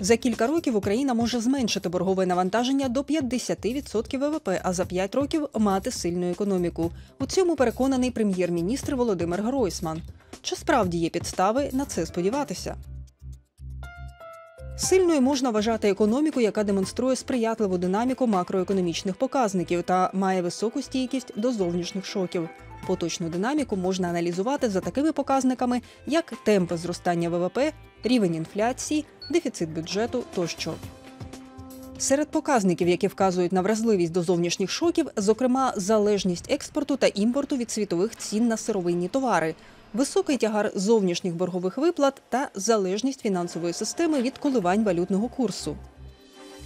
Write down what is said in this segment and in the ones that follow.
За кілька років Україна може зменшити боргове навантаження до 50% ВВП, а за 5 років мати сильну економіку. У цьому переконаний прем'єр-міністр Володимир Гройсман. Чи справді є підстави на це сподіватися? Сильною можна вважати економіку, яка демонструє сприятливу динаміку макроекономічних показників та має високу стійкість до зовнішніх шоків. Поточну динаміку можна аналізувати за такими показниками, як темпи зростання ВВП, рівень інфляції, дефіцит бюджету тощо. Серед показників, які вказують на вразливість до зовнішніх шоків, зокрема залежність експорту та імпорту від світових цін на сировинні товари, високий тягар зовнішніх боргових виплат та залежність фінансової системи від коливань валютного курсу.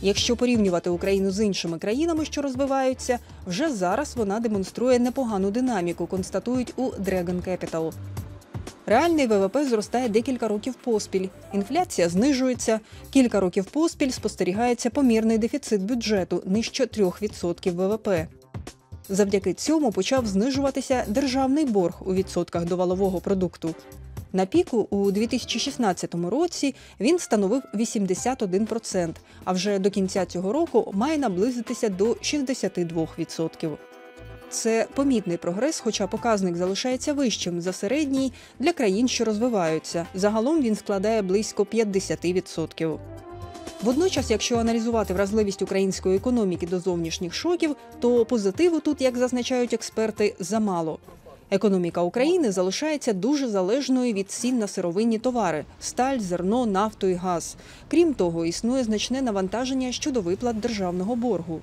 Якщо порівнювати Україну з іншими країнами, що розвиваються, вже зараз вона демонструє непогану динаміку, констатують у Dragon Capital. Реальний ВВП зростає декілька років поспіль. Інфляція знижується. Кілька років поспіль спостерігається помірний дефіцит бюджету нижче 3% ВВП. Завдяки цьому почав знижуватися державний борг у відсотках до валового продукту. На піку у 2016 році він становив 81%, а вже до кінця цього року має наблизитися до 62%. Це помітний прогрес, хоча показник залишається вищим за середній для країн, що розвиваються. Загалом він складає близько 50%. Водночас, якщо аналізувати вразливість української економіки до зовнішніх шоків, то позитиву тут, як зазначають експерти, замало. Економіка України залишається дуже залежною від цін на сировинні товари сталь, зерно, нафту і газ. Крім того, існує значне навантаження щодо виплат державного боргу.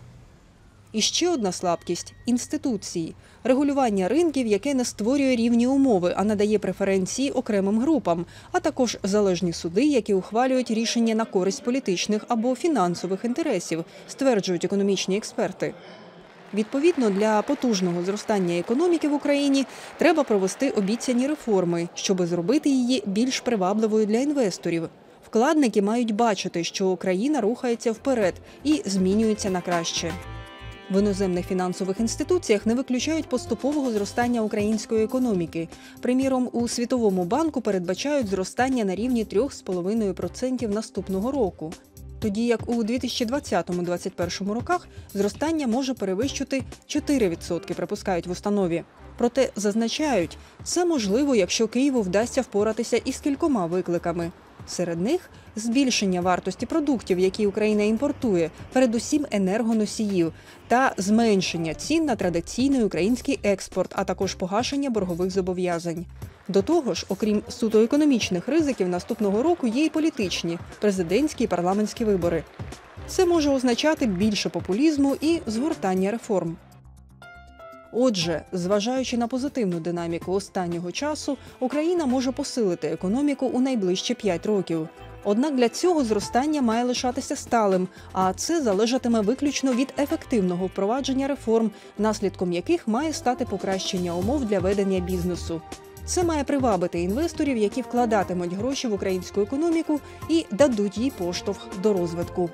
І ще одна слабкість інституції регулювання ринків, яке не створює рівні умови, а надає преференції окремим групам, а також залежні суди, які ухвалюють рішення на користь політичних або фінансових інтересів, стверджують економічні експерти. Відповідно, для потужного зростання економіки в Україні треба провести обіцяні реформи, щоб зробити її більш привабливою для інвесторів. Вкладники мають бачити, що країна рухається вперед і змінюється на краще. В іноземних фінансових інституціях не виключають поступового зростання української економіки. Приміром, у Світовому банку передбачають зростання на рівні 3,5% наступного року. Тоді як у 2020-2021 роках зростання може перевищити 4%, припускають в установі. Проте зазначають, це можливо, якщо Києву вдасться впоратися із кількома викликами. Серед них збільшення вартості продуктів, які Україна імпортує, передусім енергоносіїв, та зменшення цін на традиційний український експорт, а також погашення боргових зобов'язань. До того ж, окрім суто економічних ризиків, наступного року є й політичні президентські і парламентські вибори. Це може означати більше популізму і згортання реформ. Отже, зважаючи на позитивну динаміку останнього часу, Україна може посилити економіку у найближчі 5 років. Однак для цього зростання має лишатися сталим, а це залежатиме виключно від ефективного впровадження реформ, наслідком яких має стати покращення умов для ведення бізнесу. Це має привабити інвесторів, які вкладатимуть гроші в українську економіку і дадуть їй поштовх до розвитку.